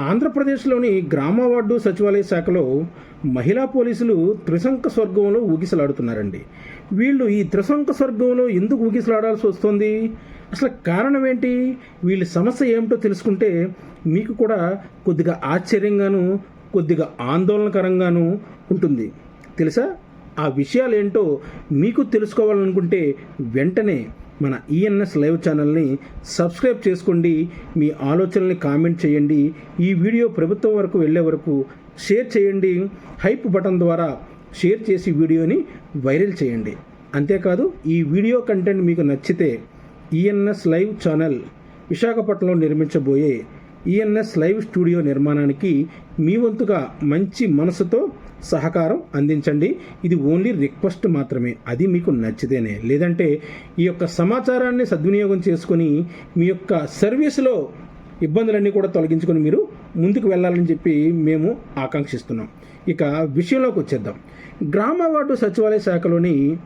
ఆంధ్రప్రదేశ్లోని గ్రామ వార్డు సచివాలయ శాఖలో మహిళా పోలీసులు త్రిశంక స్వర్గంలో ఊగిసలాడుతున్నారండి. వీళ్ళు ఈ త్రిశంక స్వర్గంలో ఎందుకు ఊగిసలాడాల్సి వస్తుంది? అసలు కారణం ఏంటి? వీళ్ళ సమస్య ఏమిటో తెలుసుకుంటే మీకు కూడా కొద్దిగా ఆశ్చర్యంగాను కొద్దిగా ఆందోళనకరంగాను ఉంటుంది. తెలుసా? ఆ విషయాలు ఏంటో మీకు తెలుసుకోవాలనుకుంటే వెంటనే మన ఈఎన్ఎస్ లైవ్ ఛానల్ని సబ్స్క్రైబ్ చేసుకోండి మీ ఆలోచనల్ని కామెంట్ చేయండి ఈ వీడియో ప్రభుత్వం వరకు వెళ్ళే వరకు షేర్ చేయండి హైప్ బటన్ ద్వారా షేర్ చేసి వీడియోని వైరల్ చేయండి. అంతేకాదు ఈ వీడియో కంటెంట్ మీకు నచ్చితే ఈఎన్ఎస్ లైవ్ ఛానల్ విశాఖపట్నంలో నిర్మించబోయే ఈఎన్ఎస్ లైవ్ స్టూడియో నిర్మాణానికి మీ వంతుగా మంచి మనసుతో సహకారం అందించండి. ఇది ఓన్లీ రిక్వెస్ట్ మాత్రమే. అది మీకు నచ్చితేనే. లేదంటే ఈ యొక్క సమాచారాన్ని సద్వినియోగం చేసుకొని మీ యొక్క సర్వీస్లో ఇబ్బందులన్నీ కూడా తొలగించుకొని మీరు ముందుకు వెళ్ళాలని చెప్పి మేము ఆకాంక్షిస్తున్నాం. ఇక విషయంలోకి వచ్చేద్దాం. గ్రామ వార్డు సచివాలయ శాఖలోని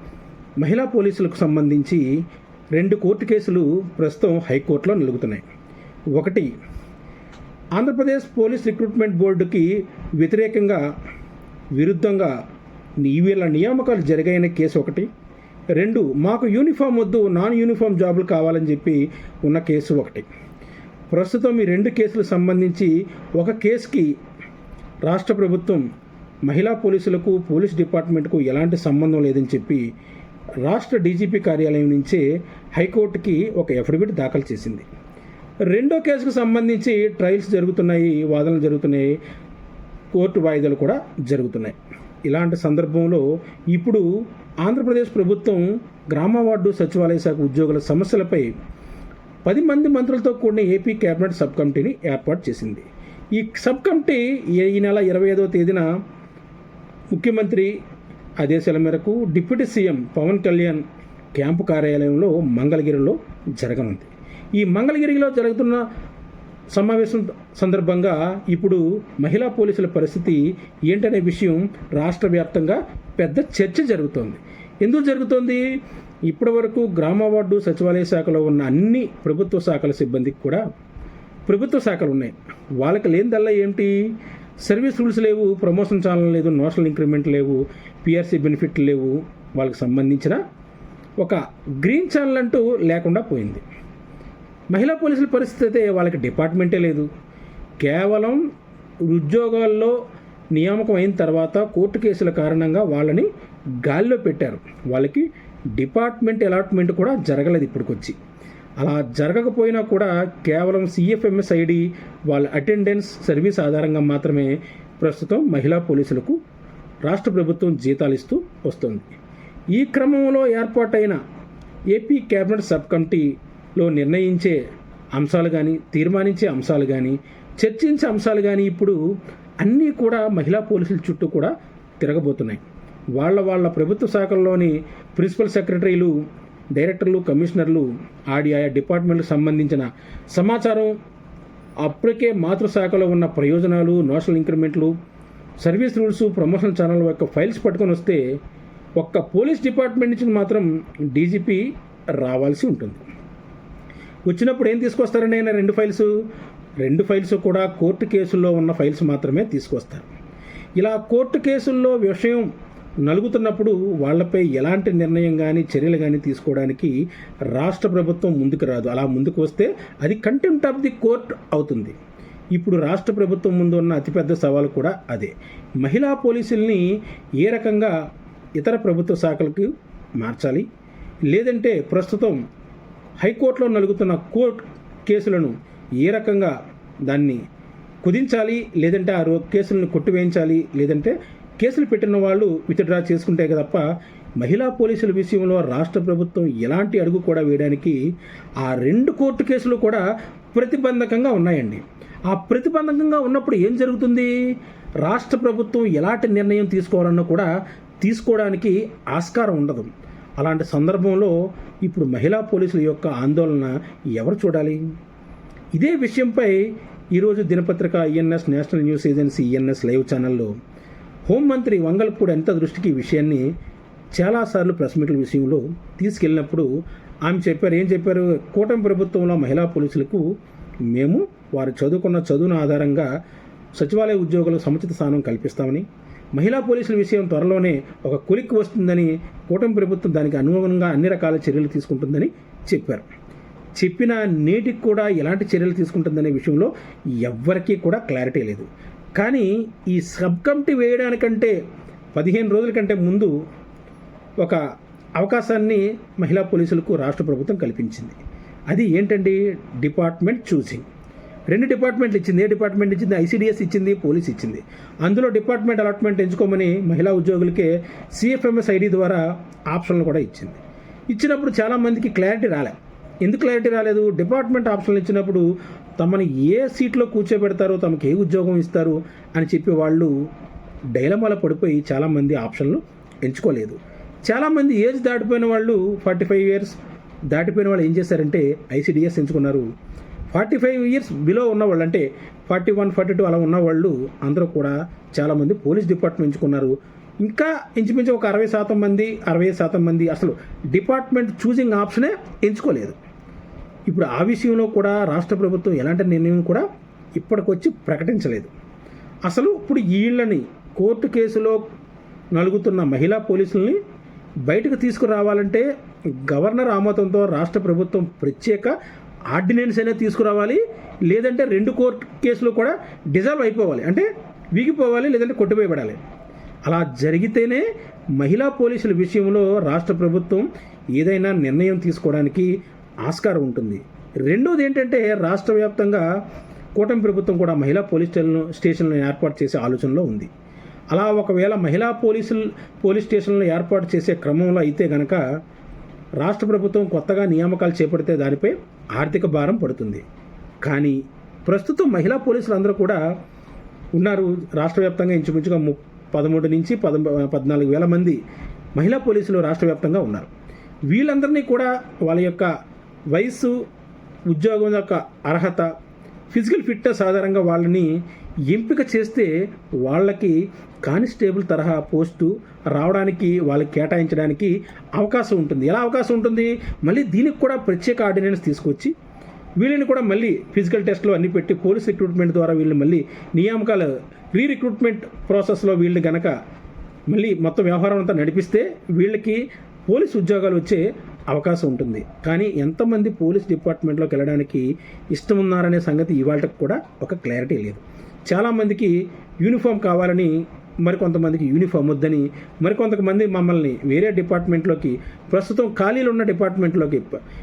మహిళా పోలీసులకు సంబంధించి రెండు కోర్టు కేసులు ప్రస్తుతం హైకోర్టులో నిలుగుతున్నాయి. ఒకటి ఆంధ్రప్రదేశ్ పోలీస్ రిక్రూట్మెంట్ బోర్డుకి వ్యతిరేకంగా విరుద్ధంగా వీళ్ళ నియామకాలు జరిగైన కేసు ఒకటి. రెండు మాకు యూనిఫామ్ వద్దు నాన్ యూనిఫామ్ జాబులు కావాలని చెప్పి ఉన్న కేసు ఒకటి. ప్రస్తుతం ఈ రెండు కేసులకు సంబంధించి ఒక కేసుకి రాష్ట్ర ప్రభుత్వం మహిళా పోలీసులకు పోలీస్ డిపార్ట్మెంట్కు ఎలాంటి సంబంధం లేదని చెప్పి రాష్ట్ర డీజీపీ కార్యాలయం నుంచే హైకోర్టుకి ఒక అఫిడవిట్ దాఖలు చేసింది. రెండో కేసుకు సంబంధించి ట్రయల్స్ జరుగుతున్నాయి వాదనలు జరుగుతున్నాయి కోర్టు వాయిదాలు కూడా జరుగుతున్నాయి. ఇలాంటి సందర్భంలో ఇప్పుడు ఆంధ్రప్రదేశ్ ప్రభుత్వం గ్రామ వార్డు సచివాలయ శాఖ ఉద్యోగుల సమస్యలపై పది మంది మంత్రులతో కూడిన ఏపీ కేబినెట్ సబ్ కమిటీని ఏర్పాటు చేసింది. ఈ సబ్ కమిటీ ఈ- ఈ నెల ఇరవై ఐదవ తేదీన ముఖ్యమంత్రి ఆదేశాల మేరకు deputy CM Pawan Kalyan camp కార్యాలయంలో మంగళగిరిలో జరగనుంది. ఈ మంగళగిరిలో జరుగుతున్న సమావేశం సందర్భంగా ఇప్పుడు మహిళా పోలీసుల పరిస్థితి ఏంటనే విషయం రాష్ట్ర వ్యాప్తంగా పెద్ద చర్చ జరుగుతోంది. ఎందుకు జరుగుతోంది? ఇప్పటి వరకు గ్రామ వార్డు సచివాలయ శాఖలో ఉన్న అన్ని ప్రభుత్వ శాఖల సిబ్బందికి కూడా ప్రభుత్వ శాఖలు ఉన్నాయి. వాళ్ళకి లేనిదల్లా ఏంటి సర్వీస్ రూల్స్ లేవు ప్రమోషన్ ఛానల్ లేదు నోషనల్ ఇంక్రిమెంట్ లేవు పిఆర్సీ బెనిఫిట్ లేవు. వాళ్ళకి సంబంధించిన ఒక గ్రీన్ ఛానల్ అంటూ లేకుండా పోయింది. మహిళా పోలీసుల పరిస్థితి అయితే వాళ్ళకి డిపార్ట్మెంటే లేదు. కేవలం ఉద్యోగాల్లో నియామకం అయిన తర్వాత కోర్టు కేసుల కారణంగా వాళ్ళని గాలిలో పెట్టారు. వాళ్ళకి డిపార్ట్మెంట్ అలాట్మెంట్ కూడా జరగలేదు ఇప్పటికొచ్చి. అలా జరగకపోయినా కూడా కేవలం సిఎఫ్ఎంఎస్ ఐడి వాళ్ళ అటెండెన్స్ సర్వీస్ ఆధారంగా మాత్రమే ప్రస్తుతం మహిళా పోలీసులకు రాష్ట్ర ప్రభుత్వం జీతాలు ఇస్తూ వస్తుంది. ఈ క్రమంలో ఏర్పాటైన ఏపీ కేబినెట్ సబ్ లో నిర్ణయించే అంశాలు కానీ తీర్మానించే అంశాలు కానీ చర్చించే అంశాలు కానీ ఇప్పుడు అన్నీ కూడా మహిళా పోలీసుల చుట్టూ కూడా తిరగబోతున్నాయి. వాళ్ళ వాళ్ళ ప్రభుత్వ శాఖల్లోని ప్రిన్సిపల్ సెక్రటరీలు డైరెక్టర్లు కమిషనర్లు ఆడి ఆయా డిపార్ట్మెంట్లకు సంబంధించిన సమాచారం అప్పటికే మాతృశాఖలో ఉన్న ప్రయోజనాలు నోషనల్ ఇంక్రిమెంట్లు సర్వీస్ రూల్స్ ప్రమోషన్ ఛానల్ యొక్క ఫైల్స్ పట్టుకొని వస్తే ఒక్క పోలీస్ డిపార్ట్మెంట్ నుంచి మాత్రం డీజీపీ రావాల్సి ఉంటుంది. వచ్చినప్పుడు ఏం తీసుకొస్తారండి ఆయన రెండు ఫైల్స్ రెండు ఫైల్స్ కూడా కోర్టు కేసుల్లో ఉన్న ఫైల్స్ మాత్రమే తీసుకొస్తారు. ఇలా కోర్టు కేసుల్లో విషయం నలుగుతున్నప్పుడు వాళ్ళపై ఎలాంటి నిర్ణయం కానీ చర్యలు కానీ తీసుకోవడానికి రాష్ట్ర ప్రభుత్వం ముందుకు రాదు. అలా ముందుకు వస్తే అది కంటెంప్ట్ ఆఫ్ ది కోర్ట్ అవుతుంది. ఇప్పుడు రాష్ట్ర ప్రభుత్వం ముందు ఉన్న అతిపెద్ద సవాలు కూడా అదే. మహిళా పోలీసుల్ని ఏ రకంగా ఇతర ప్రభుత్వ శాఖలకు మార్చాలి? లేదంటే ప్రస్తుతం హైకోర్టులో నలుగుతున్న కోర్ట్ కేసులను ఏ రకంగా దాన్ని కుదించాలి లేదంటే ఆ రో కేసులను కొట్టివేయించాలి లేదంటే కేసులు పెట్టిన వాళ్ళు విత్డ్రా చేసుకుంటే తప్ప మహిళా పోలీసుల విషయంలో రాష్ట్ర ప్రభుత్వం ఎలాంటి అడుగు కూడా వేయడానికి ఆ రెండు కోర్టు కేసులు కూడా ప్రతిబంధకంగా ఉన్నాయండి. ఆ ప్రతిబంధకంగా ఉన్నప్పుడు ఏం జరుగుతుంది? రాష్ట్ర ప్రభుత్వం ఎలాంటి నిర్ణయం తీసుకోవాలన్నా కూడా తీసుకోవడానికి ఆస్కారం ఉండదు. అలాంటి సందర్భంలో ఇప్పుడు మహిళా పోలీసుల యొక్క ఆందోళన ఎవరు చూడాలి? ఇదే విషయంపై ఈరోజు దినపత్రిక ENS national news agency ENS live ఛానల్లో హోంమంత్రి వంగల్పూడి ఎంత దృష్టికి ఈ విషయాన్ని చాలాసార్లు ప్రెస్ మీట్ల విషయంలో తీసుకెళ్ళినప్పుడు ఆమె చెప్పారు ఏం చెప్పారు? కూటమి ప్రభుత్వంలో మహిళా పోలీసులకు మేము వారు చదువుకున్న చదువును ఆధారంగా సచివాలయ ఉద్యోగులకు సముచిత స్థానం కల్పిస్తామని మహిళా పోలీసుల విషయం త్వరలోనే ఒక కొలిక్కి వస్తుందని కూటమి ప్రభుత్వం దానికి అనుగుణంగా అన్ని రకాల చర్యలు తీసుకుంటుందని చెప్పారు. చెప్పిన నేటికి కూడా ఎలాంటి చర్యలు తీసుకుంటుందనే విషయంలో ఎవ్వరికీ కూడా క్లారిటీ లేదు. కానీ ఈ సబ్ కమిటీ వేయడానికంటే పదిహేను రోజుల కంటే ముందు ఒక అవకాశాన్ని మహిళా పోలీసులకు రాష్ట్ర ప్రభుత్వం కల్పించింది. అది ఏంటండి? డిపార్ట్మెంట్ చూసింగ్. రెండు డిపార్ట్మెంట్లు ఇచ్చింది ఏ డిపార్ట్మెంట్ ఇచ్చింది? ఐసీడీఎస్ ఇచ్చింది పోలీస్ ఇచ్చింది. అందులో డిపార్ట్మెంట్ అలాట్మెంట్ ఎంచుకోమని మహిళా ఉద్యోగులకే సిఎఫ్ఎంఎస్ ఐడి ద్వారా ఆప్షన్లు కూడా ఇచ్చింది. ఇచ్చినప్పుడు చాలామందికి క్లారిటీ రాలే. ఎందుకు క్లారిటీ రాలేదు? డిపార్ట్మెంట్ ఆప్షన్లు ఇచ్చినప్పుడు తమని ఏ సీట్లో కూర్చోబెడతారో? తమకు ఏ ఉద్యోగం ఇస్తారు? అని చెప్పి వాళ్ళు డైలమాల పడిపోయి చాలామంది ఆప్షన్లు ఎంచుకోలేదు. చాలామంది ఏజ్ దాటిపోయిన వాళ్ళు ఫార్టీ ఫైవ్ ఇయర్స్ దాటిపోయిన వాళ్ళు ఏం చేశారంటే ఐసీడిఎస్ ఎంచుకున్నారు. ఫార్టీ ఫైవ్ ఇయర్స్ బిలో ఉన్నవాళ్ళు అంటే ఫార్టీ వన్ ఫార్టీ టూ అలా ఉన్నవాళ్ళు అందరూ కూడా చాలామంది పోలీస్ డిపార్ట్మెంట్ ఎంచుకున్నారు ఇంకా ఇంచుమించు ఒక అరవై శాతం మంది అరవై శాతం మంది అసలు డిపార్ట్మెంట్ చూసింగ్ ఆప్షనే ఎంచుకోలేదు. ఇప్పుడు ఆ విషయంలో కూడా రాష్ట్ర ప్రభుత్వం ఎలాంటి నిర్ణయం కూడా ఇప్పటికొచ్చి ప్రకటించలేదు. అసలు ఇప్పుడు వీళ్ళని కోర్టు కేసులో నలుగుతున్న మహిళా పోలీసుల్ని బయటకు తీసుకురావాలంటే గవర్నర్ ఆమోదంతో రాష్ట్ర ప్రభుత్వం ప్రత్యేక ఆర్డినెన్స్ అనేది తీసుకురావాలి లేదంటే రెండు కోర్టు కేసులు కూడా డిజాల్వ్ అయిపోవాలి. అంటే వీగిపోవాలి లేదంటే కొట్టిపోయబడాలి అలా జరిగితేనే మహిళా పోలీసుల విషయంలో రాష్ట్ర ప్రభుత్వం ఏదైనా నిర్ణయం తీసుకోవడానికి ఆస్కారం ఉంటుంది. రెండోది ఏంటంటే రాష్ట్ర వ్యాప్తంగా కూటమి ప్రభుత్వం కూడా మహిళా పోలీస్ స్టేషన్ స్టేషన్లను ఏర్పాటు చేసే ఆలోచనలో ఉంది. అలా ఒకవేళ మహిళా పోలీసులు పోలీస్ స్టేషన్లను ఏర్పాటు చేసే క్రమంలో అయితే గనక రాష్ట్ర ప్రభుత్వం కొత్తగా నియామకాలు చేపడితే దానిపై ఆర్థిక భారం పడుతుంది. కానీ ప్రస్తుతం మహిళా పోలీసులు అందరూ కూడా ఉన్నారు. రాష్ట్ర వ్యాప్తంగా ఇంచుమించుగా ము పదమూడు నుంచి పద పద్నాలుగు వేల మంది మహిళా పోలీసులు రాష్ట్ర వ్యాప్తంగా ఉన్నారు. వీళ్ళందరినీ కూడా వాళ్ళ యొక్క వయస్సు ఉద్యోగం యొక్క అర్హత ఫిజికల్ ఫిట్నెస్ ఆధారంగా వాళ్ళని ఎంపిక చేస్తే వాళ్ళకి కానిస్టేబుల్ తరహా పోస్టు రావడానికి వాళ్ళకి కేటాయించడానికి అవకాశం ఉంటుంది. ఎలా అవకాశం ఉంటుంది? మళ్ళీ దీనికి కూడా ప్రత్యేక ఆర్డినెన్స్ తీసుకొచ్చి వీళ్ళని కూడా మళ్ళీ ఫిజికల్ టెస్ట్లు అన్ని పెట్టి పోలీస్ రిక్రూట్మెంట్ ద్వారా వీళ్ళు మళ్ళీ నియామకాలు రీ రిక్రూట్మెంట్ ప్రాసెస్లో వీళ్ళు గనక మళ్ళీ మొత్తం వ్యవహారం అంతా నడిపిస్తే వీళ్ళకి పోలీస్ ఉద్యోగాలు వచ్చే అవకాశం ఉంటుంది. కానీ ఎంతమంది పోలీస్ డిపార్ట్మెంట్లోకి వెళ్ళడానికి ఇష్టం ఉన్నారనే సంగతి ఇవాళకి కూడా ఒక క్లారిటీ లేదు. చాలామందికి యూనిఫామ్ కావాలని మరికొంతమందికి యూనిఫామ్ వద్దని మరికొంతమంది మమ్మల్ని వేరే డిపార్ట్మెంట్లోకి ప్రస్తుతం ఖాళీలు ఉన్న డిపార్ట్మెంట్లోకి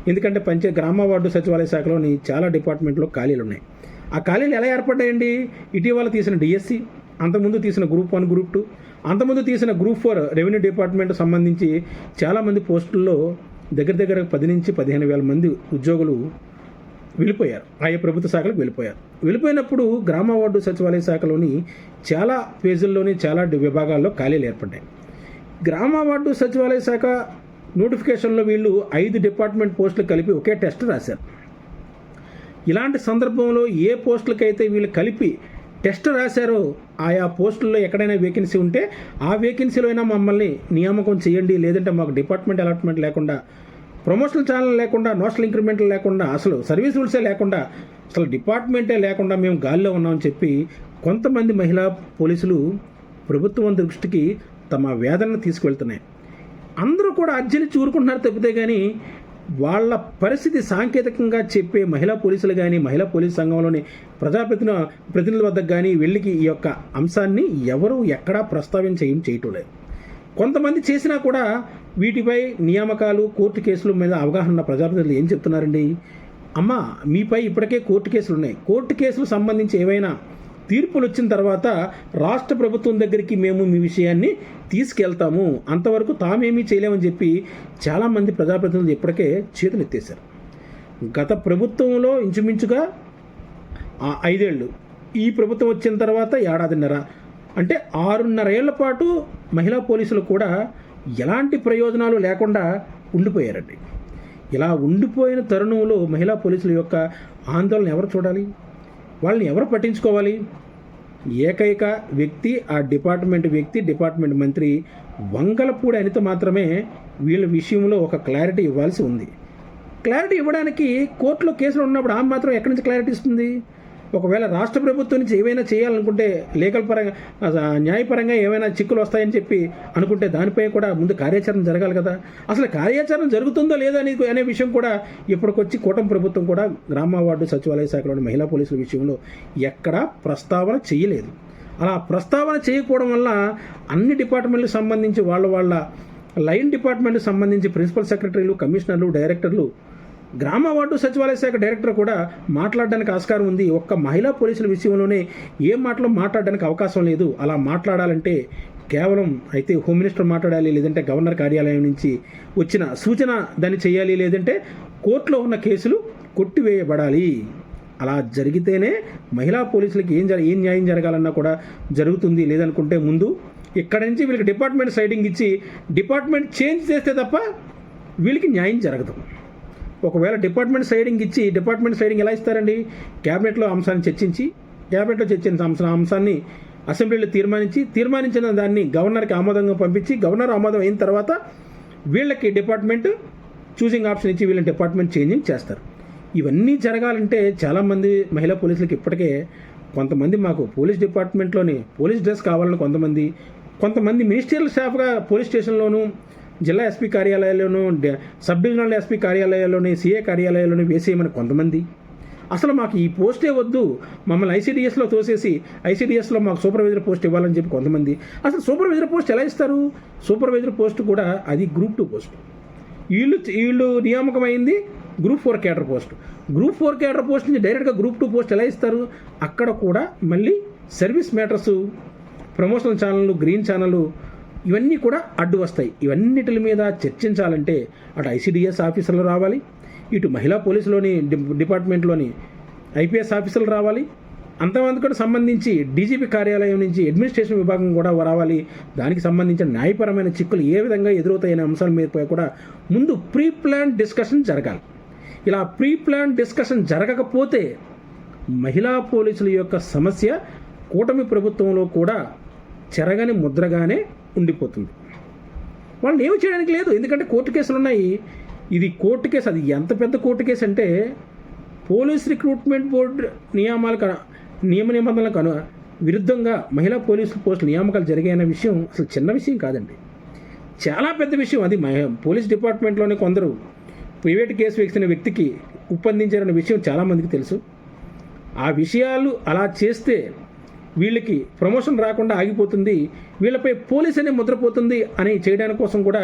ఎందుకంటే పంచ గ్రామ వార్డు సచివాలయ శాఖలోని చాలా డిపార్ట్మెంట్లో ఖాళీలు ఉన్నాయి. ఆ ఖాళీలు ఎలా ఏర్పడ్డాయండి? ఇటీవల తీసిన డిఎస్సి అంతకుముందు తీసిన గ్రూప్ వన్ గ్రూప్ టూ అంతకుముందు తీసిన గ్రూప్ ఫోర్ రెవెన్యూ డిపార్ట్మెంట్ సంబంధించి చాలామంది పోస్టుల్లో దగ్గర దగ్గర పది నుంచి పదిహేను వేల మంది ఉద్యోగులు వెళ్ళిపోయారు. ఆయా ప్రభుత్వ శాఖలకు వెళ్ళిపోయారు. వెళ్ళిపోయినప్పుడు గ్రామ వార్డు సచివాలయ శాఖలోని చాలా పేజీల్లోని చాలా విభాగాల్లో ఖాళీలు ఏర్పడ్డాయి. గ్రామ వార్డు సచివాలయ శాఖ నోటిఫికేషన్లో వీళ్ళు ఐదు డిపార్ట్మెంట్ పోస్టులు కలిపి ఒకే టెస్ట్ రాశారు. ఇలాంటి సందర్భంలో ఏ పోస్టులకైతే వీళ్ళు కలిపి టెస్ట్ రాశారో ఆయా పోస్టుల్లో ఎక్కడైనా వేకెన్సీ ఉంటే ఆ వేకెన్సీలో అయినా మమ్మల్ని నియామకం చేయండి లేదంటే మాకు డిపార్ట్మెంట్ అలాట్మెంట్ లేకుండా ప్రమోషనల్ ఛానల్ లేకుండా నోషనల్ ఇంక్రిమెంట్లు లేకుండా అసలు సర్వీస్ రూల్సే లేకుండా అసలు డిపార్ట్మెంటే లేకుండా మేము గాలిలో ఉన్నామని చెప్పి కొంతమంది మహిళా పోలీసులు ప్రభుత్వం దృష్టికి తమ వేదనను తీసుకువెళ్తున్నాయి. అందరూ కూడా అర్జీని చూరుకుంటున్నారు తప్పితే కానీ వాళ్ళ పరిస్థితి సాంకేతికంగా చెప్పే మహిళా పోలీసులు కానీ మహిళా పోలీస్ సంఘంలోని ప్రజాప్రతిని ప్రతినిధుల వద్దకు కానీ వెళ్ళికి ఈ యొక్క అంశాన్ని ఎవరు ఎక్కడా ప్రస్తావించేయం చేయటం లేదు. కొంతమంది చేసినా కూడా వీటిపై నియామకాలు కోర్టు కేసుల మీద అవగాహన ఉన్న ప్రజాప్రతినిధులు ఏం చెప్తున్నారండి? అమ్మ మీపై ఇప్పటికే కోర్టు కేసులు ఉన్నాయి. కోర్టు కేసులు సంబంధించి ఏవైనా తీర్పులు వచ్చిన తర్వాత రాష్ట్ర ప్రభుత్వం దగ్గరికి మేము మీ విషయాన్ని తీసుకెళ్తాము. అంతవరకు తామేమీ చేయలేమని చెప్పి చాలామంది ప్రజాప్రతినిధులు ఇప్పటికే చేతులు ఎత్తేశారు గత ప్రభుత్వంలో ఇంచుమించుగా ఐదేళ్ళు. ఈ ప్రభుత్వం వచ్చిన తర్వాత ఏడాదిన్నర. అంటే ఆరున్నర ఏళ్ళ పాటు మహిళా పోలీసులు కూడా ఎలాంటి ప్రయోజనాలు లేకుండా ఉండిపోయారండి. ఇలా ఉండిపోయిన తరుణంలో మహిళా పోలీసుల యొక్క ఆందోళన ఎవరు చూడాలి? వాళ్ళని ఎవరు పట్టించుకోవాలి? ఏకైక వ్యక్తి ఆ డిపార్ట్మెంట్ వ్యక్తి డిపార్ట్మెంట్ మంత్రి వంగలపూడి అనిత మాత్రమే వీళ్ళ విషయంలో ఒక క్లారిటీ ఇవ్వాల్సి ఉంది. క్లారిటీ ఇవ్వడానికి కోర్టులో కేసులు ఉన్నప్పుడు ఆమె మాత్రం ఎక్కడి నుంచి క్లారిటీ ఇస్తుంది? ఒకవేళ రాష్ట్ర ప్రభుత్వం నుంచి ఏవైనా చేయాలనుకుంటే లీగల్ పరంగా న్యాయపరంగా ఏమైనా చిక్కులు వస్తాయని చెప్పి అనుకుంటే దానిపై కూడా ముందు కార్యాచరణ జరగాలి కదా. అసలు కార్యాచరణ జరుగుతుందో లేదో నీకు అనే విషయం కూడా ఇప్పటికొచ్చి కూటమి ప్రభుత్వం కూడా గ్రామ వార్డు సచివాలయ శాఖలోని మహిళా పోలీసుల విషయంలో ఎక్కడా ప్రస్తావన చేయలేదు. అలా ప్రస్తావన చేయకపోవడం వల్ల అన్ని డిపార్ట్మెంట్లకు సంబంధించి వాళ్ళ వాళ్ళ లైన్ డిపార్ట్మెంట్కి సంబంధించి ప్రిన్సిపల్ సెక్రటరీలు కమిషనర్లు డైరెక్టర్లు గ్రామ వార్డు సచివాలయ శాఖ డైరెక్టర్ కూడా మాట్లాడడానికి ఆస్కారం ఉంది. ఒక్క మహిళా పోలీసుల విషయంలోనే ఏ మాటలో మాట్లాడడానికి అవకాశం లేదు. అలా మాట్లాడాలంటే కేవలం అయితే హోమ్ మినిస్టర్ మాట్లాడాలి లేదంటే గవర్నర్ కార్యాలయం నుంచి వచ్చిన సూచన దాన్ని చేయాలి లేదంటే కోర్టులో ఉన్న కేసులు కొట్టివేయబడాలి. అలా జరిగితేనే మహిళా పోలీసులకి ఏం జర ఏం న్యాయం జరగాలన్నా కూడా జరుగుతుంది. లేదనుకుంటే ముందు ఇక్కడ నుంచి వీళ్ళకి డిపార్ట్మెంట్ సైడింగ్ ఇచ్చి డిపార్ట్మెంట్ చేంజ్ చేస్తే తప్ప వీళ్ళకి న్యాయం జరగదు. ఒకవేళ డిపార్ట్మెంట్ సైడింగ్ ఇచ్చి డిపార్ట్మెంట్ సైడింగ్ ఎలా ఇస్తారండి? క్యాబినెట్లో అంశాన్ని చర్చించి క్యాబినెట్లో చర్చించిన అంశ అంశాన్ని అసెంబ్లీలో తీర్మానించి తీర్మానించిన దాన్ని గవర్నర్కి ఆమోదంగా పంపించి గవర్నర్ ఆమోదం అయిన తర్వాత వీళ్ళకి డిపార్ట్మెంట్ చూసింగ్ ఆప్షన్ ఇచ్చి వీళ్ళని డిపార్ట్మెంట్ చేంజింగ్ చేస్తారు. ఇవన్నీ జరగాలంటే చాలామంది మహిళా పోలీసులకు ఇప్పటికే కొంతమంది మాకు పోలీస్ డిపార్ట్మెంట్లోని పోలీస్ డ్రెస్ కావాలని కొంతమంది కొంతమంది మినిస్ట్రియల్ స్టాఫ్గా పోలీస్ స్టేషన్లోనూ జిల్లా ఎస్పీ కార్యాలయాల్లోనూ సబ్ డివిజనల్ ఎస్పీ కార్యాలయాల్లోని సిఏ కార్యాలయాల్లోని వేసేయమని కొంతమంది. అసలు మాకు ఈ పోస్టే వద్దు. మమ్మల్ని ఐసీడీఎస్లో తోసేసి ఐసీడీఎస్లో మాకు సూపర్వైజర్ పోస్ట్ ఇవ్వాలని చెప్పి కొంతమంది. అసలు సూపర్వైజర్ పోస్ట్ ఎలా ఇస్తారు? సూపర్వైజర్ పోస్ట్ కూడా అది గ్రూప్ టూ పోస్ట్. వీళ్ళు వీళ్ళు నియామకమైంది group four cadre post. Group four cadre post నుంచి డైరెక్ట్గా గ్రూప్ టూ పోస్ట్ ఎలా ఇస్తారు? అక్కడ కూడా మళ్ళీ సర్వీస్ మ్యాటర్స్ ప్రమోషనల్ ఛానళ్ళు గ్రీన్ ఛానళ్ళు ఇవన్నీ కూడా అడ్డు వస్తాయి. ఇవన్నిటి మీద చర్చించాలంటే అటు ఐసీడీఎస్ ఆఫీసర్లు రావాలి ఇటు మహిళా పోలీసులోని డిపార్ట్మెంట్లోని ఐపీఎస్ ఆఫీసర్లు రావాలి. అంతమందికి కూడా సంబంధించి డీజీపీ కార్యాలయం నుంచి అడ్మినిస్ట్రేషన్ విభాగం కూడా రావాలి. దానికి సంబంధించిన న్యాయపరమైన చిక్కులు ఏ విధంగా ఎదురవుతాయనే అంశాల మీద కూడా ముందు ప్రీ ప్లాన్ డిస్కషన్ జరగాలి. ఇలా ప్రీ ప్లాన్ డిస్కషన్ జరగకపోతే మహిళా పోలీసుల యొక్క సమస్య కూటమి ప్రభుత్వంలో కూడా చెరగని ముద్రగానే ఉండిపోతుంది. వాళ్ళని ఏమి చేయడానికి లేదు. ఎందుకంటే కోర్టు కేసులు ఉన్నాయి. ఇది కోర్టు కేసు. అది ఎంత పెద్ద కోర్టు కేసు అంటే పోలీస్ రిక్రూట్మెంట్ బోర్డు నియామాలకు నియమ నిబంధనలకు అను విరుద్ధంగా మహిళా పోలీసుల పోస్టుల నియామకాలు జరిగాయన్న విషయం అసలు చిన్న విషయం కాదండి. చాలా పెద్ద విషయం అది. మహి పోలీస్ డిపార్ట్మెంట్లోనే కొందరు ప్రైవేట్ కేసు వేసిన వ్యక్తికి ఉప్పందించారన్న విషయం చాలామందికి తెలుసు. ఆ విషయాలు అలా చేస్తే వీళ్ళకి ప్రమోషన్ రాకుండా ఆగిపోతుంది వీళ్ళపై పోలీస్ అనే ముద్రపోతుంది అని చేయడానికి కోసం కూడా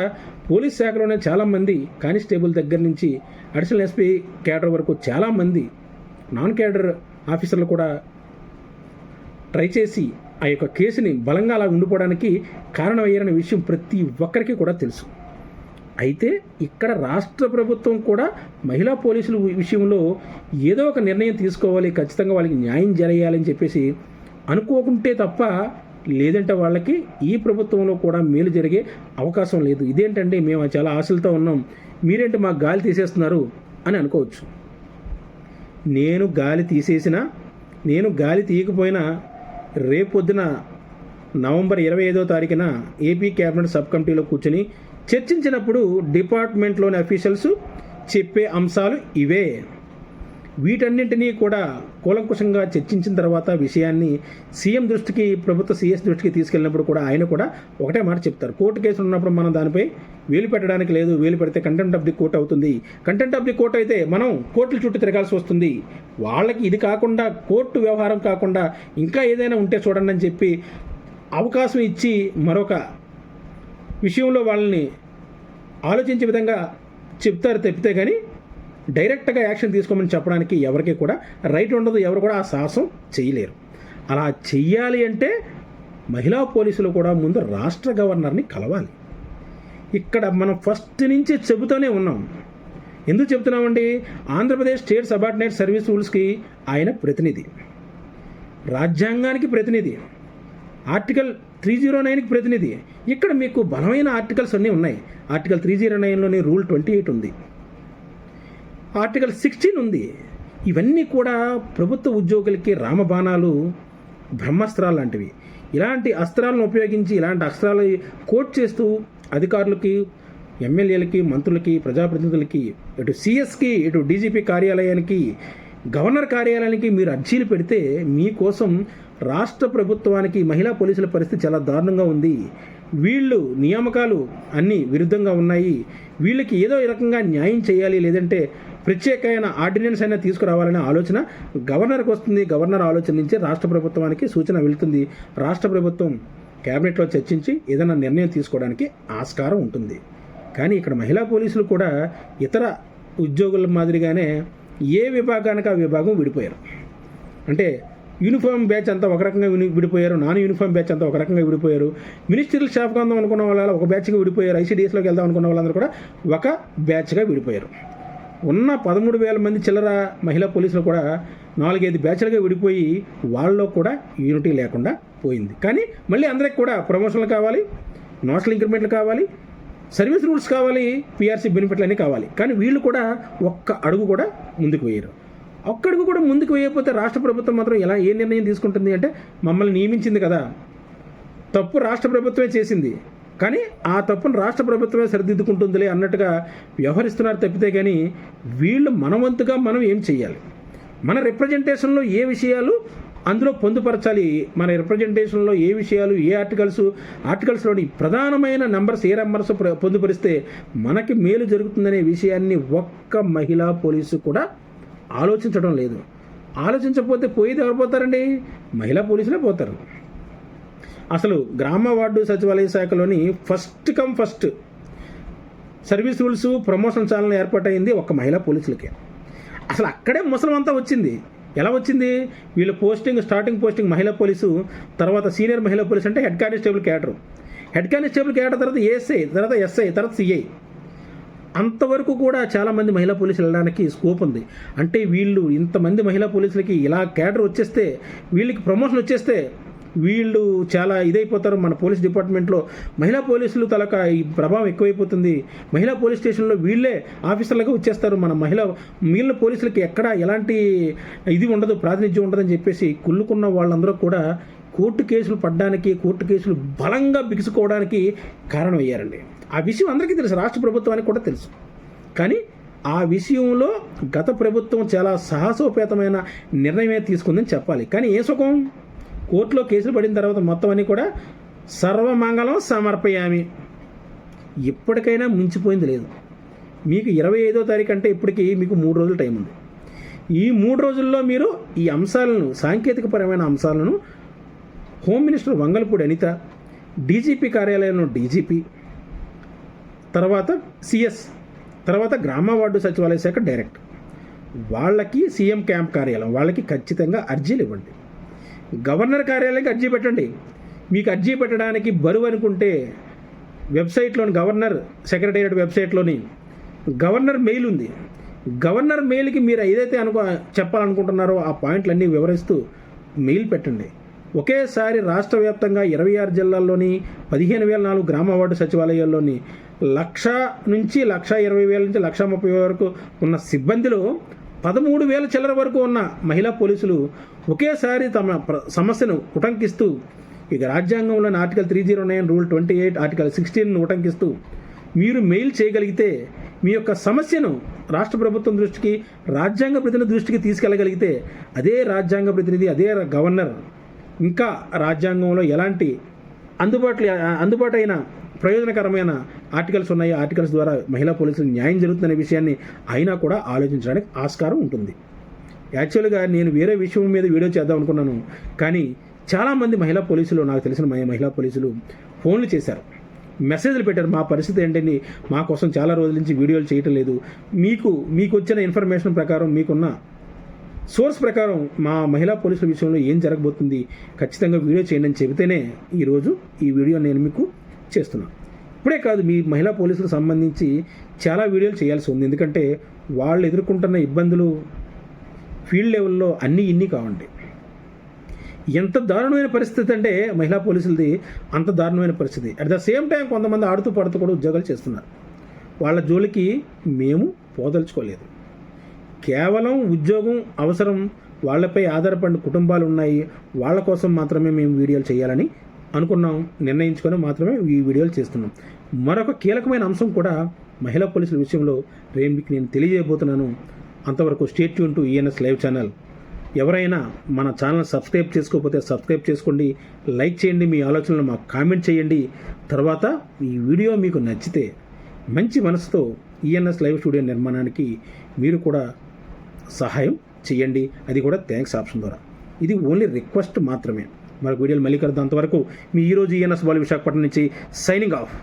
పోలీస్ శాఖలోనే చాలామంది కానిస్టేబుల్ దగ్గర నుంచి అడిషనల్ ఎస్పీ క్యాడర్ వరకు చాలామంది నాన్ క్యాడర్ ఆఫీసర్లు కూడా ట్రై చేసి ఆ యొక్క కేసుని బలంగా అలా ఉండిపోవడానికి కారణమయ్యారనే విషయం ప్రతి ఒక్కరికి కూడా తెలుసు. అయితే ఇక్కడ రాష్ట్ర ప్రభుత్వం కూడా మహిళా పోలీసుల విషయంలో ఏదో ఒక నిర్ణయం తీసుకోవాలి ఖచ్చితంగా వాళ్ళకి న్యాయం జరగాలని చెప్పేసి అనుకోకుంటే తప్ప లేదంటే వాళ్ళకి ఈ ప్రభుత్వంలో కూడా మేలు జరిగే అవకాశం లేదు. ఇదేంటంటే మేము చాలా ఆశలతో ఉన్నాం. మీరేంటి మాకు గాలి తీసేస్తున్నారు అని అనుకోవచ్చు. నేను గాలి తీసేసినా నేను గాలి తీయకపోయినా రేపొద్దున నవంబర్ ఇరవై ఐదో తారీఖున ఏపీ క్యాబినెట్ సబ్ కమిటీలో కూర్చొని చర్చించినప్పుడు డిపార్ట్మెంట్లోని అఫీషియల్స్ చెప్పే అంశాలు ఇవే. వీటన్నింటినీ కూడా కూలంకుషంగా చర్చించిన తర్వాత విషయాన్ని సీఎం దృష్టికి ప్రభుత్వ సీఎస్ దృష్టికి తీసుకెళ్ళినప్పుడు కూడా ఆయన కూడా ఒకటే మాట చెప్తారు. కోర్టు కేసులు ఉన్నప్పుడు మనం దానిపై వేలు పెట్టడానికి లేదు. వేలు పెడితే కంటెంట్ ఆఫ్ ది కోర్ట్ అవుతుంది. కంటెంట్ ఆఫ్ ది కోర్ట్ అయితే మనం కోర్టుల చుట్టూ తిరగాల్సి వస్తుంది. వాళ్ళకి ఇది కాకుండా కోర్టు వ్యవహారం కాకుండా ఇంకా ఏదైనా ఉంటే చూడండి అని చెప్పి అవకాశం ఇచ్చి మరొక విషయంలో వాళ్ళని ఆలోచించే విధంగా చెప్తారు తప్పితే కానీ డైరెక్ట్గా యాక్షన్ తీసుకోమని చెప్పడానికి ఎవరికి కూడా రైట్ ఉండదు ఎవరు కూడా ఆ సాహసం చేయలేరు. అలా చెయ్యాలి అంటే మహిళా పోలీసులు కూడా ముందు రాష్ట్ర గవర్నర్ని కలవాలి. ఇక్కడ మనం ఫస్ట్ నుంచి చెబుతూనే ఉన్నాం. ఎందుకు చెప్తున్నామండి ఆంధ్రప్రదేశ్ స్టేట్ సబార్డినేట్ సర్వీస్ రూల్స్కి ఆయన ప్రతినిధి. రాజ్యాంగానికి ప్రతినిధి. ఆర్టికల్ త్రీ జీరో నైన్కి ప్రతినిధి. ఇక్కడ మీకు బలమైన ఆర్టికల్స్ అన్నీ ఉన్నాయి. ఆర్టికల్ త్రీ జీరో నైన్లోని రూల్ ట్వంటీ ఎయిట్ ఉంది. ఆర్టికల్ సిక్స్టీన్ ఉంది. ఇవన్నీ కూడా ప్రభుత్వ ఉద్యోగులకి రామబాణాలు బ్రహ్మాస్త్రాలు లాంటివి. ఇలాంటి అస్త్రాలను ఉపయోగించి ఇలాంటి అస్త్రాలు కోట్ చేస్తూ అధికారులకి ఎమ్మెల్యేలకి మంత్రులకి ప్రజాప్రతినిధులకి ఇటు సిఎస్కి ఇటు డీజీపీ కార్యాలయానికి గవర్నర్ కార్యాలయానికి మీరు అర్జీలు పెడితే మీకోసం రాష్ట్ర ప్రభుత్వానికి మహిళా పోలీసుల పరిస్థితి చాలా దారుణంగా ఉంది. వీళ్ళు నియామకాలు అన్నీ విరుద్ధంగా ఉన్నాయి. వీళ్ళకి ఏదో ఈ రకంగా న్యాయం చేయాలి లేదంటే ప్రత్యేకమైన ఆర్డినెన్స్ అయినా తీసుకురావాలనే ఆలోచన గవర్నర్కి వస్తుంది. గవర్నర్ ఆలోచన నుంచి రాష్ట్ర ప్రభుత్వానికి సూచన వెళ్తుంది. రాష్ట్ర ప్రభుత్వం క్యాబినెట్లో చర్చించి ఏదైనా నిర్ణయం తీసుకోవడానికి ఆస్కారం ఉంటుంది. కానీ ఇక్కడ మహిళా పోలీసులు కూడా ఇతర ఉద్యోగుల మాదిరిగానే ఏ విభాగానికి ఆ విభాగం విడిపోయారు. అంటే యూనిఫామ్ బ్యాచ్ అంతా ఒక రకంగా విడిపోయారు. నాన్ యూనిఫామ్ బ్యాచ్ అంతా ఒక రకంగా విడిపోయారు. మినిస్ట్రియల్ స్టాఫ్గా ఉందాం అనుకున్న వాళ్ళు ఒక బ్యాచ్గా విడిపోయారు. ఐసీడీఎస్లోకి వెళ్దాం అనుకున్న వాళ్ళందరూ కూడా ఒక బ్యాచ్గా విడిపోయారు. ఉన్న పదమూడు వేల మంది చిల్లర మహిళా పోలీసులు కూడా నాలుగైదు బ్యాచ్లుగా విడిపోయి వాళ్ళలో కూడా యూనిటీ లేకుండా పోయింది. కానీ మళ్ళీ అందరికి కూడా ప్రమోషన్లు కావాలి నోషనల్ ఇంక్రిమెంట్లు కావాలి సర్వీస్ రూల్స్ కావాలి పిఆర్సీ బెనిఫిట్లు అన్నీ కావాలి. కానీ వీళ్ళు కూడా ఒక్క అడుగు కూడా ముందుకు వేయరు. ఒక్క అడుగు కూడా ముందుకు వేయకపోతే రాష్ట్ర ప్రభుత్వం మాత్రం ఎలా ఏ నిర్ణయం తీసుకుంటుంది అంటే మమ్మల్ని నియమించింది కదా. తప్పు రాష్ట్ర ప్రభుత్వమే చేసింది. కానీ ఆ తప్పును రాష్ట్ర ప్రభుత్వమే సరిదిద్దుకుంటుందిలే అన్నట్టుగా వ్యవహరిస్తున్నారు తప్పితే కానీ వీళ్ళు మనవంతుగా మనం ఏం చేయాలి మన రిప్రజెంటేషన్లో ఏ విషయాలు అందులో పొందుపరచాలి? మన రిప్రజెంటేషన్లో ఏ విషయాలు ఏ ఆర్టికల్స్ ఆర్టికల్స్లోని ప్రధానమైన నెంబర్స్ ఏ నెంబర్స్ పొందుపరిస్తే మనకి మేలు జరుగుతుందనే విషయాన్ని ఒక్క మహిళా పోలీసు కూడా ఆలోచించడం లేదు. ఆలోచించకపోతే పోయేది ఎవరు పోతారండి? మహిళా పోలీసులే పోతారు. అసలు గ్రామ వార్డు సచివాలయ శాఖలోని first come first service rules promotion channel ఏర్పాటైంది ఒక మహిళా పోలీసులకే. అసలు అక్కడే ముసలం అంతా వచ్చింది. ఎలా వచ్చింది? వీళ్ళ పోస్టింగ్ స్టార్టింగ్ పోస్టింగ్ మహిళా పోలీసు తర్వాత సీనియర్ మహిళా పోలీసు అంటే head constable cadre. Head constable cadre తర్వాత ఏఎస్ఐ తర్వాత ఎస్ఐ తర్వాత సిఐ. అంతవరకు కూడా చాలామంది మహిళా పోలీసులు వెళ్ళడానికి స్కోప్ ఉంది. అంటే వీళ్ళు ఇంతమంది మహిళా పోలీసులకి ఇలా క్యాడర్ వచ్చేస్తే వీళ్ళకి ప్రమోషన్ వచ్చేస్తే వీళ్ళు చాలా ఇదైపోతారు. మన పోలీస్ డిపార్ట్మెంట్లో మహిళా పోలీసులు తలక ఈ ప్రభావం ఎక్కువైపోతుంది. మహిళా పోలీస్ స్టేషన్లో వీళ్ళే ఆఫీసర్లుగా వచ్చేస్తారు. మన మహిళా మిగిలిన పోలీసులకి ఎక్కడ ఎలాంటి ఇది ఉండదు ప్రాతినిధ్యం ఉండదని చెప్పేసి కుళ్ళుకున్న వాళ్ళందరూ కూడా కోర్టు కేసులు పడ్డానికి కోర్టు కేసులు బలంగా బిగుసుకోవడానికి కారణమయ్యారండి. ఆ విషయం అందరికీ తెలుసు. రాష్ట్ర ప్రభుత్వానికి కూడా తెలుసు. కానీ ఆ విషయంలో గత ప్రభుత్వం చాలా సాహసోపేతమైన నిర్ణయమే తీసుకుందని చెప్పాలి. కానీ ఏ సుఖం? కోర్టులో కేసులు పడిన తర్వాత మొత్తం అన్నీ కూడా సర్వమంగళం సమర్పయామి. ఇప్పటికైనా మించిపోయింది లేదు. మీకు ఇరవై ఐదో తారీఖు అంటే ఇప్పటికి మీకు మూడు రోజులు టైం ఉంది. ఈ మూడు రోజుల్లో మీరు ఈ అంశాలను సాంకేతికపరమైన అంశాలను home minister Vangalapudi Anitha DGP కార్యాలయంలో డీజీపీ తర్వాత సిఎస్ తర్వాత గ్రామ వార్డు సచివాలయ శాఖ డైరెక్టర్. వాళ్ళకి సీఎం క్యాంప్ కార్యాలయం వాళ్ళకి ఖచ్చితంగా అర్జీలు ఇవ్వండి. గవర్నర్ కార్యాలయానికి అర్జీ పెట్టండి. మీకు అర్జీ పెట్టడానికి బరువు అనుకుంటే వెబ్సైట్లోని గవర్నర్ సెక్రటేరియట్ వెబ్సైట్లోని గవర్నర్ మెయిల్ ఉంది. గవర్నర్ మెయిల్కి మీరు ఏదైతే అనుకో చెప్పాలనుకుంటున్నారో ఆ పాయింట్లన్నీ వివరిస్తూ మెయిల్ పెట్టండి. ఒకేసారి రాష్ట్ర వ్యాప్తంగా ఇరవై ఆరు జిల్లాల్లోని పదిహేను వేల నాలుగు గ్రామ వార్డు సచివాలయాల్లోని లక్ష నుంచి లక్ష ఇరవై వేల నుంచి లక్ష ముప్పై వేల వరకు ఉన్న సిబ్బందిలో పదమూడు వేల చిల్లర వరకు ఉన్న మహిళా పోలీసులు ఒకేసారి తమ సమస్యను ఉటంకిస్తూ ఇక రాజ్యాంగంలోని article three zero nine rule twenty eight article sixteen ఉటంకిస్తూ మీరు మెయిల్ చేయగలిగితే మీ యొక్క సమస్యను రాష్ట్ర ప్రభుత్వం దృష్టికి రాజ్యాంగ ప్రతినిధి దృష్టికి తీసుకెళ్ళగలిగితే అదే రాజ్యాంగ ప్రతినిధి అదే గవర్నర్. ఇంకా రాజ్యాంగంలో ఎలాంటి అందుబాటులో అందుబాటు అయిన ప్రయోజనకరమైన ఆర్టికల్స్ ఉన్నాయి. ఆ ఆర్టికల్స్ ద్వారా మహిళా పోలీసులు న్యాయం జరుగుతుందనే విషయాన్ని అయినా కూడా ఆలోచించడానికి ఆస్కారం ఉంటుంది. యాక్చువల్గా నేను వేరే విషయం మీద వీడియో చేద్దాం అనుకున్నాను. కానీ చాలామంది మహిళా పోలీసులు నాకు తెలిసిన మహిళా పోలీసులు ఫోన్లు చేశారు. మెసేజ్లు పెట్టారు. మా పరిస్థితి ఏంటండి మా కోసం చాలా రోజుల నుంచి వీడియోలు చేయటం లేదు. మీకు మీకు వచ్చిన ఇన్ఫర్మేషన్ ప్రకారం మీకున్న సోర్స్ ప్రకారం మా మహిళా పోలీసుల విషయంలో ఏం జరగబోతుంది? ఖచ్చితంగా వీడియో చేయండి అని చెబితేనే ఈరోజు ఈ వీడియో నేను మీకు చేస్తున్నాం ఇప్పుడే కాదు మీ మహిళా పోలీసులకు సంబంధించి చాలా వీడియోలు చేయాల్సి ఉంది. ఎందుకంటే వాళ్ళు ఎదుర్కొంటున్న ఇబ్బందులు ఫీల్డ్ లెవెల్లో అన్నీ ఇన్ని కావండి. ఎంత దారుణమైన పరిస్థితి అంటే మహిళా పోలీసులది అంత దారుణమైన పరిస్థితి. అట్ ద సేమ్ టైం కొంతమంది ఆడుతూ పడుతూ కూడా ఉద్యోగాలు చేస్తున్నారు. వాళ్ళ జోలికి మేము పోదలుచుకోలేదు. కేవలం ఉద్యోగం అవసరం వాళ్ళపై ఆధారపడిన కుటుంబాలు ఉన్నాయి వాళ్ళ కోసం మాత్రమే మేము వీడియోలు చేయాలని అనుకున్నాం నిర్ణయించుకొని మాత్రమే ఈ వీడియోలు చేస్తున్నాం. మరొక కీలకమైన అంశం కూడా మహిళా పోలీసుల విషయంలో రేపు మీకు నేను తెలియజేయబోతున్నాను. అంతవరకు stay tuned to ENS live channel ఎవరైనా మన ఛానల్ సబ్స్క్రైబ్ చేసుకోకపోతే సబ్స్క్రైబ్ చేసుకోండి లైక్ చేయండి మీ ఆలోచనలు మాకు కామెంట్ చేయండి. తర్వాత ఈ వీడియో మీకు నచ్చితే మంచి మనసుతో ఈఎన్ఎస్ లైవ్ స్టూడియో నిర్మాణానికి మీరు కూడా సహాయం చేయండి. అది కూడా థ్యాంక్స్ ఆప్షన్ ద్వారా. ఇది ఓన్లీ రిక్వెస్ట్ మాత్రమే. మరొక వీడియోలు మళ్ళీ కలుద్దాం. అంతవరకు మీ ఈరోజు ఈఎన్ఎస్ బాల్ విశాఖపట్నం నుంచి సైనింగ్ ఆఫ్